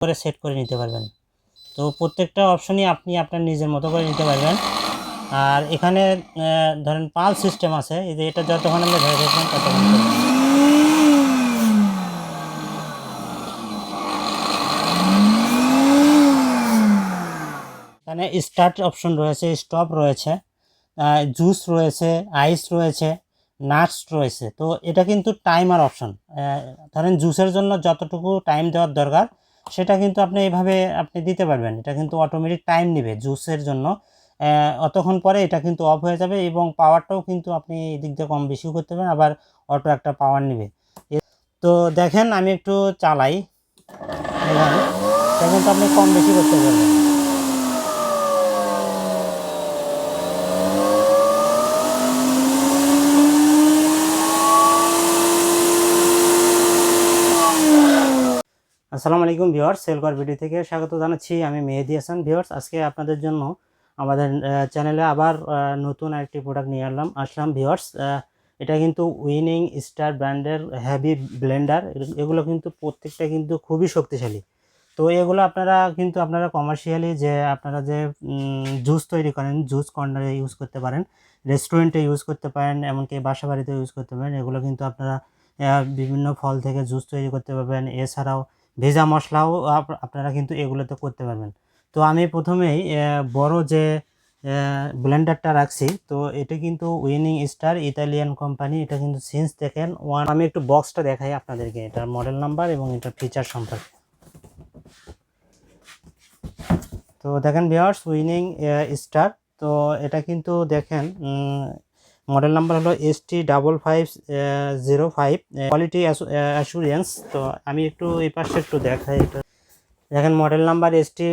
করে সেট করে নিতে পারবেন। তো প্রত্যেকটা অপশনই আপনি আপনার নিজের মতো করে নিতে পারবেন। আর এখানে ধরেন পাল সিস্টেম আছে। এটা যতক্ষণ আপনি ধরে রাখবেন ততক্ষণ এখানে স্টার্ট অপশন রয়েছে স্টপ রয়েছে জুস রয়েছে আইস রয়েছে নাটস রয়েছে। তো এটা কিন্তু টাইমার অপশন ধরেন জুসের জন্য যতটুকু টাইম দেওয়ার দরকার সেটা কিন্তু আপনি এইভাবে আপনি দিতে পারবেন। এটা কিন্তু অটোমেটিক টাইম নেবে জুসের জন্য। অতক্ষণ পরে এটা কিন্তু অফ হয়ে যাবে এবং পাওয়ারটাও কিন্তু আপনি এদিক দিয়ে কম বেশিও করতে পারেন, আবার অটো একটা পাওয়ার নেবে। তো দেখেন আমি একটু চালাই। দেখেন তো আপনি কম বেশি করতে পারবেন। আসসালামু আলাইকুম ভিউয়ার্স, সেলকর ভিডিও থেকে স্বাগত জানাচ্ছি। আমি মেহেদি হাসান। ভিউয়ার্স, আজকে আপনাদের জন্য আমাদের চ্যানেলে আবার নতুন আরেকটি প্রোডাক্ট নিয়ে আসলাম আসলাম ভিউয়ার্স। এটা কিন্তু উইনিং স্টার ব্র্যান্ডের হ্যাভি ব্লেন্ডার এগুলো কিন্তু প্রত্যেকটা কিন্তু খুবই শক্তিশালী। তো এগুলো আপনারা কিন্তু, আপনারা কমার্শিয়ালি যে, আপনারা যে জুস তৈরি করেন জুস কর্নারে ইউজ করতে পারেন রেস্টুরেন্টে ইউজ করতে পারেন, এমনকি বাসা বাড়িতে ইউজ করতে পারেন, এগুলো কিন্তু আপনারা বিভিন্ন ফল থেকে জুস তৈরি করতে পারবেন। এছাড়াও ভেজা মশলাও আপ- আপনারা কিন্তু এগুলোতে করতে পারবেন। তো আমি প্রথমেই বড় যে ব্লেন্ডারটা রাখছি, তো এটা কিন্তু উইনিং স্টার, ইতালিয়ান কোম্পানি, এটা কিন্তু সিন্স দেখেন, ওয়ান, আমি একটু বক্সটা দেখাই আপনাদেরকে, এটার মডেল নাম্বার এবং এটার ফিচার সম্পর্কে। তো দেখেন ভিওয়ার্স উইনিং স্টার, তো এটা কিন্তু দেখেন মডেল নাম্বার হলো S T double five zero five quality assurance তো আমি একটু এই পাশে একটু দেখাই এটা। দেখেন model number S T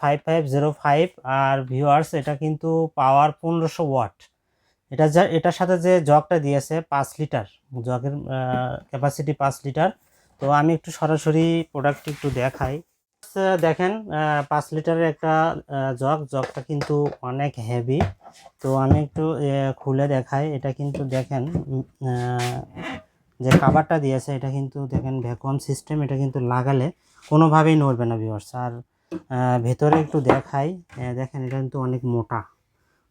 five five zero five আর ভিউয়ার্স এটা কিন্তু পাওয়ার পনেরোশো ওয়াট এটা যা, এটার সাথে যে জগটা দিয়েছে পাঁচ লিটার, জগের ক্যাপাসিটি পাঁচ লিটার। তো আমি একটু সরাসরি প্রোডাক্ট একটু দেখাই। দেখেন পাঁচ লিটারের একটা জগ, জগটা কিন্তু অনেক হেভি তো আমি একটু খুলে দেখাই। এটা কিন্তু দেখেন যে কাভারটা দিয়েছে, এটা কিন্তু দেখেন ভ্যাকুয়াম সিস্টেম এটা কিন্তু লাগালে কোনোভাবেই নড়বে না ভিউয়ার্স আর ভেতরে একটু দেখাই। দেখেন, এটা কিন্তু অনেক মোটা।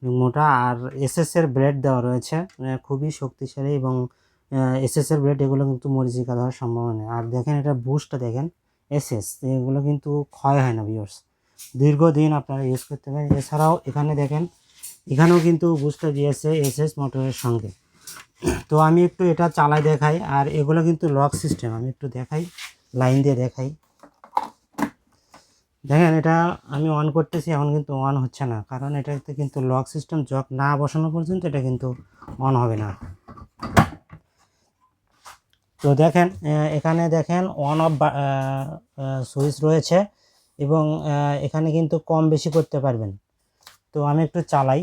মোটা। আর এসএসের ব্রেড দেওয়া রয়েছে খুবই শক্তিশালী এবং এসএসের ব্রেড এগুলো কিন্তু মরিচিকা দেওয়ার সম্ভাবনা আর দেখেন, এটা বুস্টটা দেখেন। এসএস এগুলো কিন্তু ক্ষয় হয় না ভিউয়ার্স দীর্ঘদিন আপনারা ইউজ করতে পারেন। এছাড়াও এখানে দেখেন, এখানেও কিন্তু বুস্টার দিয়েছে এসএস মোটরের সঙ্গে। তো আমি একটু এটা চালাই দেখাই, আর এগুলো কিন্তু লক সিস্টেম আমি একটু দেখাই লাইন দিয়ে দেখাই। দেখেন, এটা আমি অন করতেছি, এখন কিন্তু অন হচ্ছে না, কারণ এটাতে কিন্তু লক সিস্টেম জক না বসানো পর্যন্ত এটা কিন্তু অন হবে না। তো দেখেন এখানে দেখেন অন অফ সুইচ রয়েছে এবং এখানে কিন্তু কম বেশি করতে পারবেন। তো আমি একটু চালাই।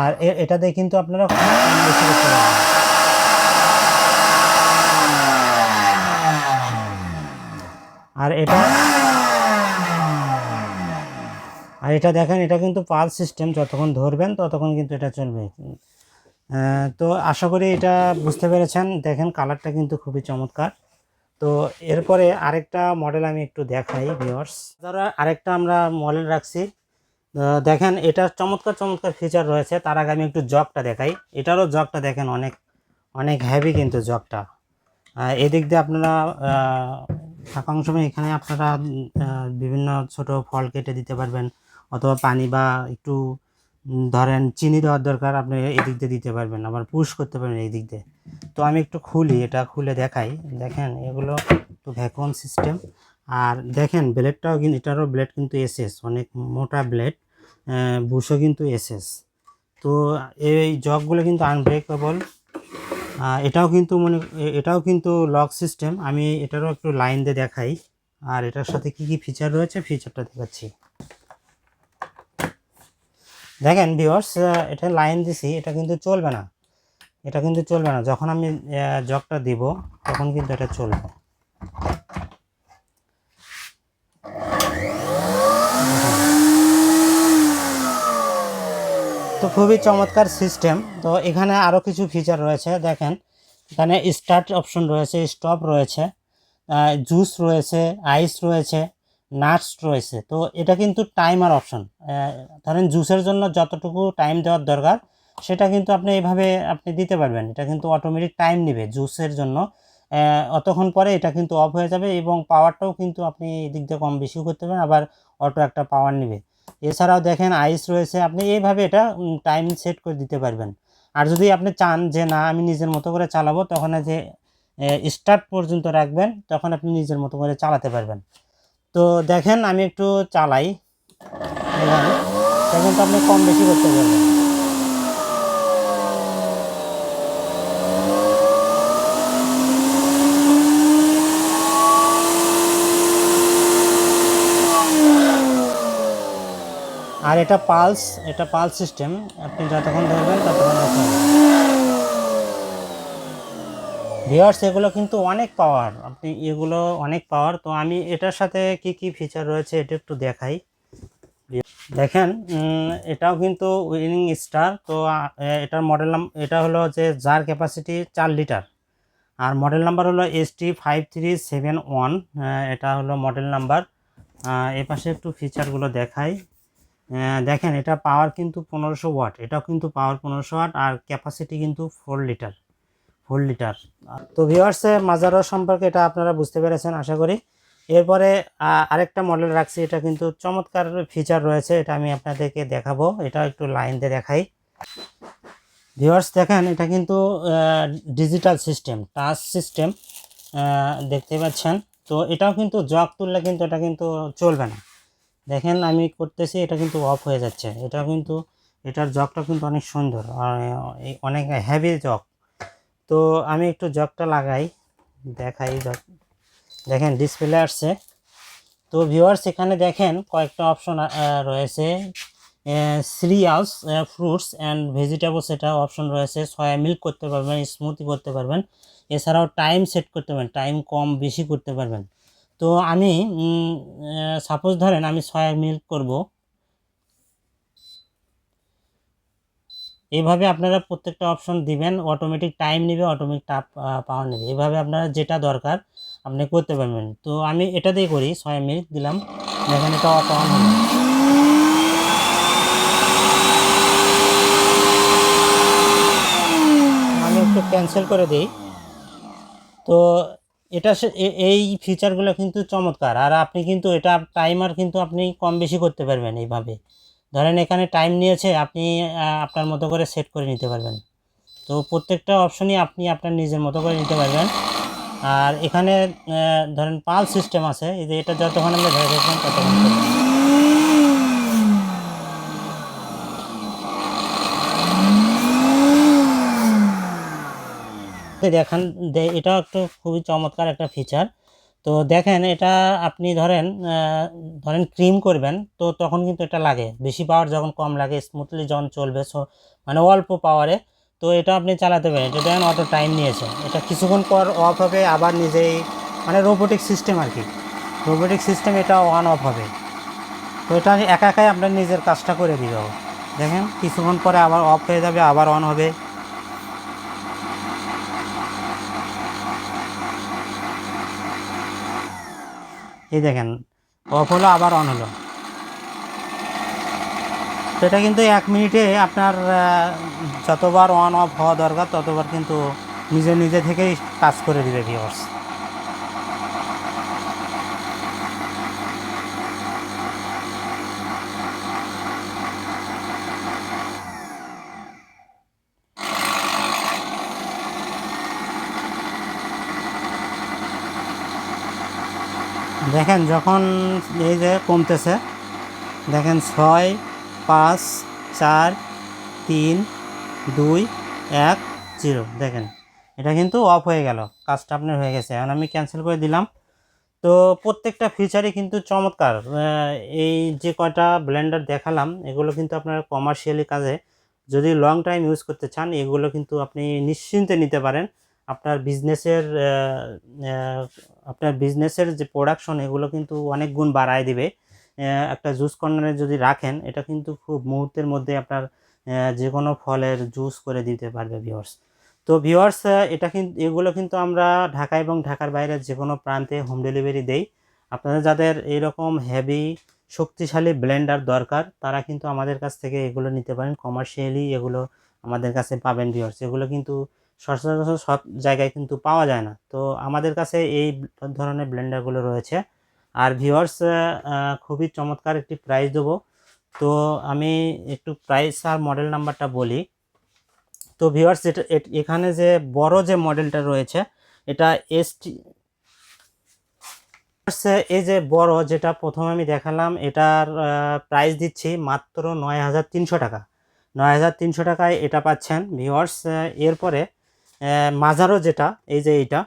আর এটাতে কিন্তু আপনারা কম বেশি করতে পারবেন। আর এটা আর এটা দেখেন, এটা কিন্তু পাল সিস্টেম, যতক্ষণ ধরবেন ততক্ষণ কিন্তু এটা চলবে। তো আশা করি এটা বুঝতে পেরেছেন। দেখেন কালারটা কিন্তু খুবই চমৎকার। তো এরপরে আরেকটা মডেল আমি একটু দেখাই ভিওর্স ধরো আরেকটা আমরা মডেল রাখছি দেখেন এটার চমৎকার চমৎকার ফিচার রয়েছে। তার আগে আমি একটু জগটা দেখাই। এটারও জগটা দেখেন অনেক অনেক হ্যাভি কিন্তু জগটা। এদিক দিয়ে আপনারা থাকাং সময় এখানে আপনারা বিভিন্ন ছোট ফল কেটে দিতে পারবেন। অথবা পানি বা একটু ধরেন চিনি দেওয়ার দরকার, আপনি এদিক দিয়ে দিতে পারবেন, আবার পুশ করতে পারবেন এই দিক দিয়ে। তো আমি একটু খুলি, এটা খুলে দেখাই। দেখেন, এগুলো একটু ভ্যাকুয়াম সিস্টেম আর দেখেন ব্লেডটাও কিন্তু এটারও ব্লেড কিন্তু এসএস অনেক মোটা ব্লেড বুশও কিন্তু এসএস তো এই জগগুলো কিন্তু আনব্রেকেবল এটাও কিন্তু মনে এটাও কিন্তু লক সিস্টেম আমি এটারও একটু লাইন দিয়ে দেখাই। আর এটার সাথে কি কি ফিচার রয়েছে ফিচারটা দেখাচ্ছি। দেখেন ভিওর্স এটা লাইন দিছি, এটা কিন্তু চলবে না। এটা কিন্তু চলবে না। যখন আমি জগটা দিব, তখন কিন্তু এটা চলবে। তো খুবই চমৎকার সিস্টেম তো এখানে আরও কিছু ফিচার রয়েছে। দেখেন, এখানে স্টার্ট অপশন রয়েছে স্টপ রয়েছে জুস রয়েছে আইস রয়েছে। নাটস রয়েছে। তো এটা কিন্তু টাইমার অপশন ধরেন জুসের জন্য যতটুকু টাইম দেওয়ার দরকার, সেটা কিন্তু আপনি এভাবে আপনি দিতে পারবেন। এটা কিন্তু অটোমেটিক টাইম নেবে জুসের জন্য। অতক্ষণ পরে এটা কিন্তু অফ হয়ে যাবে এবং পাওয়ারটাও কিন্তু আপনি এদিক দিয়ে কম বেশিও করতে পারেন, আবার অটো একটা পাওয়ার নেবে। এছাড়াও দেখেন আইস রয়েছে, আপনি এইভাবে এটা টাইম সেট করে দিতে পারবেন। আর যদি আপনি চান যে না, আমি নিজের মতো করে চালাবো, তখন যে স্টার্ট পর্যন্ত রাখবেন, তখন আপনি নিজের মতো করে চালাতে পারবেন। তো দেখেন আমি একটু চালাই। দেখেন তো আপনি কম বেশি করতে পারবেন। আর এটা পালস এটা পালস সিস্টেম আপনি যতক্ষণ ধরবেন ততক্ষণ ভিওয়ার্স এগুলো কিন্তু অনেক পাওয়ার আপনি এগুলো অনেক পাওয়ার তো আমি এটার সাথে কি কি ফিচার রয়েছে এটা একটু দেখাই। দেখেন এটাও কিন্তু উইনিং স্টার তো এটার মডেল নাম, এটা হলো যে যার ক্যাপাসিটি চার লিটার আর মডেল নাম্বার হলো S T five three seven one এটা হলো মডেল নাম্বার এ পাশে একটু ফিচারগুলো দেখাই। দেখেন, এটা পাওয়ার কিন্তু পনেরোশো ওয়াট এটাও কিন্তু পাওয়ার পনেরোশো ওয়াট আর ক্যাপাসিটি কিন্তু ফোর লিটার ফোর লিটার। তো ভিওয়ার্সে মাজারো সম্পর্কে এটা আপনারা বুঝতে পেরেছেন, আশা করি। এরপরে আরেকটা মডেল রাখছি, এটা কিন্তু চমৎকার ফিচার রয়েছে, এটা আমি আপনাদেরকে দেখাবো। এটা একটু লাইন দিয়ে দেখাই। ভিওয়ার্স দেখেন, এটা কিন্তু ডিজিটাল সিস্টেম টাচ সিস্টেম দেখতে পাচ্ছেন। তো এটাও কিন্তু জগ তুললে কিন্তু এটা কিন্তু চলবে না। দেখেন, আমি করতেছি, এটা কিন্তু অফ হয়ে যাচ্ছে। এটা কিন্তু, এটার জগটা কিন্তু অনেক সুন্দর অনেক হ্যাভি জগ। তো আমি একটু জগটা লাগাই, দেখাই জগ, দেখেন ডিসপ্লে আসছে। তো ভিউয়ার্স এখানে দেখেন কয়েকটা অপশন রয়েছে। সিরিয়ালস ফ্রুটস অ্যান্ড ভেজিটেবলস এটা অপশন রয়েছে। সয়া মিল্ক করতে পারবেন স্মুথি করতে পারবেন। এছাড়াও টাইম সেট করতে পারবেন টাইম কম বেশি করতে পারবেন। তো আমি সাপোজ ধরেন আমি সয়া মিল্ক করব। এইভাবে আপনারা প্রত্যেকটা অপশন দিবেন অটোমেটিক টাইম নেবে অটোমেটিক টাপ পাওয়ার নেবে। এভাবে আপনারা যেটা দরকার আপনি করতে পারবেন। তো আমি এটা দিয়ে করি, ছয় মিল্ক দিলাম, দেখেন এটা অটো অন হলো। আমি একটু ক্যান্সেল করে দিই। তো এটা এই ফিচারগুলো কিন্তু চমৎকার। আর আপনি কিন্তু এটা টাইমার কিন্তু আপনি কম বেশি করতে পারবেন এইভাবে। ধরেন এখানে টাইম নিয়েছে, আপনি আপনার মতো করে সেট করে নিতে পারবেন। তো প্রত্যেকটা অপশনই আপনি আপনার নিজের মতো করে নিতে পারবেন। আর এখানে ধরেন পাল সিস্টেম আছে, এই যে এটা যতক্ষণ আমরা ধরে রাখবেন ততক্ষণ দেখান এটাও একটু খুবই চমৎকার একটা ফিচার তো দেখেন এটা আপনি ধরেন ধরেন ক্রিম করবেন, তো তখন কিন্তু এটা লাগে। বেশি পাওয়ার যখন কম লাগে স্মুথলি যখন চলবে সো মানে অল্প পাওয়ারে তো এটা আপনি চালাতে পারেন। এটা দেখেন অত টাইম নিয়েছে। এটা কিছুক্ষণ পর অফ হবে, আবার নিজেই মানে রোবোটিক সিস্টেম আর কি। রোবোটিক সিস্টেম এটা অন অফ হবে। তো এটা একা একাই আপনার নিজের কাজটা করে দিবে। দেখেন, কিছুক্ষণ পরে আবার অফ হয়ে যাবে, আবার অন হবে। এই দেখেন অফ হলো, আবার অন হলো। তো এটা কিন্তু এক মিনিটে আপনার যতবার অন অফ হওয়া দরকার, ততবার কিন্তু নিজে নিজে থেকেই কাজ করে দিবে ভিওর্স দেখেন যখন এই যে কমতেছে, দেখেন ছয়, পাঁচ, চার, তিন, দুই, এক, জিরো। দেখেন, এটা কিন্তু অফ হয়ে গেল, কাজটা আপনার হয়ে গেছে। এখন আমি ক্যান্সেল করে দিলাম। তো প্রত্যেকটা ফিচারই কিন্তু চমৎকার। এই যে কয়টা ব্লেন্ডার দেখালাম, এগুলো কিন্তু আপনার কমার্শিয়ালি কাজে যদি লং টাইম ইউজ করতে চান, এগুলো কিন্তু আপনি নিশ্চিন্তে নিতে পারেন। আপনার বিজনেসের আপনার বিজনেসের যে প্রোডাকশন এগুলো কিন্তু অনেক গুণ বাড়ায় দিবে। একটা জুস কর্নারে যদি রাখেন, এটা কিন্তু খুব মুহূর্তের মধ্যে আপনার যে কোনো ফলের জুস করে দিতে পারবে ভিওর্স তো ভিউয়ার্স এটা কিন্তু এগুলো কিন্তু আমরা ঢাকা এবং ঢাকার বাইরে যে কোনো প্রান্তে হোম ডেলিভারি দেই। আপনাদের যাদের এইরকম হেভি শক্তিশালী ব্লেন্ডার দরকার, তারা কিন্তু আমাদের কাছ থেকে এগুলো নিতে পারেন। কমার্শিয়ালি এগুলো আমাদের কাছে পাবেন ভিউয়ার্স এগুলো কিন্তু সচরাচর সব জায়গায় কিন্তু পাওয়া যায় না। তো আমাদের কাছে এই ধরনের ব্লেন্ডারগুলো রয়েছে। আর ভিউয়ার্স খুবই চমৎকার একটি প্রাইস দেবো। তো আমি একটু প্রাইস আর মডেল নাম্বারটা বলি। তো ভিউয়ার্স যেটা এট- এখানে যে বড় যে মডেলটা রয়েছে, এটা এসটি, এই যে বড় যেটা প্রথমে আমি দেখালাম, এটার প্রাইস দিচ্ছি মাত্র নয় হাজার তিনশো টাকা। নয় হাজার তিনশো টাকায় এটা পাচ্ছেন ভিউয়ার্স এরপরে মাঝারো যেটা, এই যে এইটা,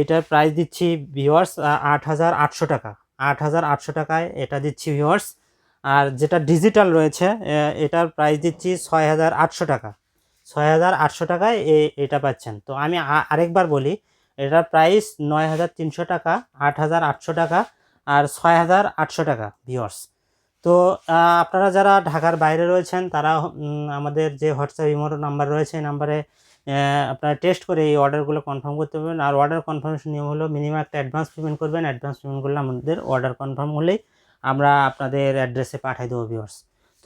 এটার প্রাইস দিচ্ছি ভিউয়ার্স আট হাজার আটশো টাকা। আট হাজার আটশো টাকায় এটা দিচ্ছি ভিওয়ার্স আর যেটা ডিজিটাল রয়েছে এটার প্রাইস দিচ্ছি ছয় হাজার আটশো টাকা। ছয় হাজার আটশো টাকায় এটা পাচ্ছেন। তো আমি আরেকবার বলি, এটার প্রাইস নয় হাজার তিনশো টাকা, আট হাজার আটশো টাকা আর ছয় হাজার আটশো টাকা ভিওর্স তো আপনারা যারা ঢাকার বাইরে রয়েছেন, তারা আমাদের যে হোয়াটসঅ্যাপ ইমোর নাম্বার রয়েছে, এই নাম্বারে আপনারা টেস্ট করে এই অর্ডারগুলো কনফার্ম করতে পারবেন। আর অর্ডার কনফার্মেশন নিয়ম হলো মিনিমাম একটা অ্যাডভান্স পেমেন্ট করবেন। অ্যাডভান্স পেমেন্ট করলে আমাদের অর্ডার কনফার্ম হলেই আমরা আপনাদের অ্যাড্রেসে পাঠিয়ে দেবো ভিওর্স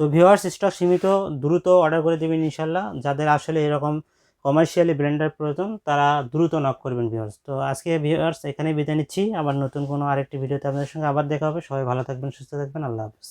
তো ভিওয়ার্স স্টক সীমিত, দ্রুত অর্ডার করে দেবেন ইনশাল্লাহ। যাদের আসলে এরকম কমার্শিয়ালি ব্লেন্ডার প্রয়োজন, তারা দ্রুত নক করবেন ভিউয়ার্স তো আজকে ভিউয়ার্স এখানেই বিদায় নিচ্ছি। আবার নতুন কোনো আরেকটি ভিডিওতে আপনাদের সঙ্গে আবার দেখা হবে। সবাই ভালো থাকবেন, সুস্থ থাকবেন। আল্লাহ হাফিজ।